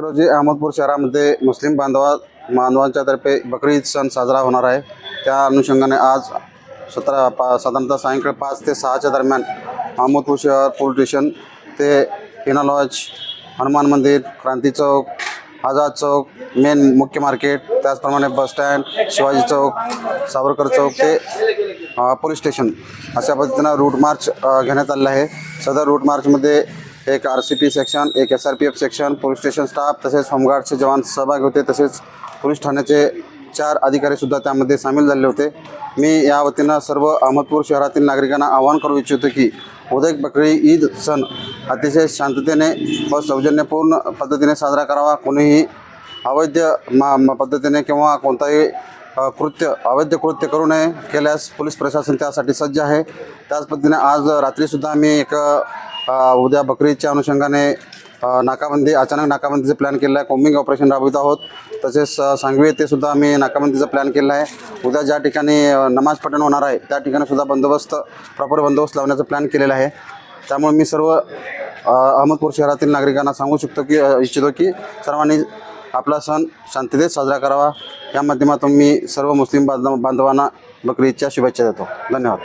रोजी अहमदपूर शहरामध्ये मुस्लिम बांधवा बांधवांच्या तर्फे बकरी ईद सण साजरा होणार आहे. त्या अनुषंगाने आज सतरा पा साधारणतः सायंकाळी पाच ते सहाच्या दरम्यान अहमदपूर शहर पोलीस स्टेशन ते हिना लॉज हनुमान मंदिर क्रांती चौक आझाद चौक मेन मुख्य मार्केट त्याचप्रमाणे बसस्टँड शिवाजी चौक सावरकर चौक ते पोलीस स्टेशन अशा पद्धतीनं रूट मार्च घेण्यात आलेलं आहे. सदर रूट मार्चमध्ये एक आर सी पी सेक्शन एक S R P F section police station staff तसेच होमगार्डचे जवान सहभागी होते. तसेच पोलीस ठाण्याचे चार अधिकारीसुद्धा त्यामध्ये सामील झाले होते. मी या वतीनं सर्व अहमदपूर शहरातील नागरिकांना आवाहन करू इच्छितो की उदय बकरी ईद सण अतिशय शांततेने व सौजन्यपूर्ण पद्धतीने साजरा करावा. कोणीही अवैध मा म- पद्धतीने किंवा कोणताही कृत्य अवैध कृत्य करू नये केल्यास पोलीस प्रशासन त्यासाठी सज्ज आहे. त्याच पद्धतीने आज रात्रीसुद्धा मी एक उद्या बकरीच्या अनुषंगाने नाकाबंदी अचानक नाकाबंदीचा प्लॅन केला आहे. कोम्बिंग ऑपरेशन राबवित आहोत. तसेच सांगवी येथे सुद्धा आम्ही नाकाबंदीचा प्लॅन केला आहे. उद्या ज्या ठिकाणी नमाज पठण होणार आहे त्या ठिकाणी सुद्धा बंदोबस्त प्रॉपर बंदोबस्त लावण्याचा प्लॅन केलेला आहे. त्यामुळे मी सर्व अहमदपूर शहरातील नागरिकांना सांगू शकतो की इच्छितो की सर्वांनी आपला सण शांततेत साजरा करावा. या माध्यमातून मी सर्व मुस्लिम बांधव बांधवांना बकरी ईदच्या शुभेच्छा देतो. धन्यवाद.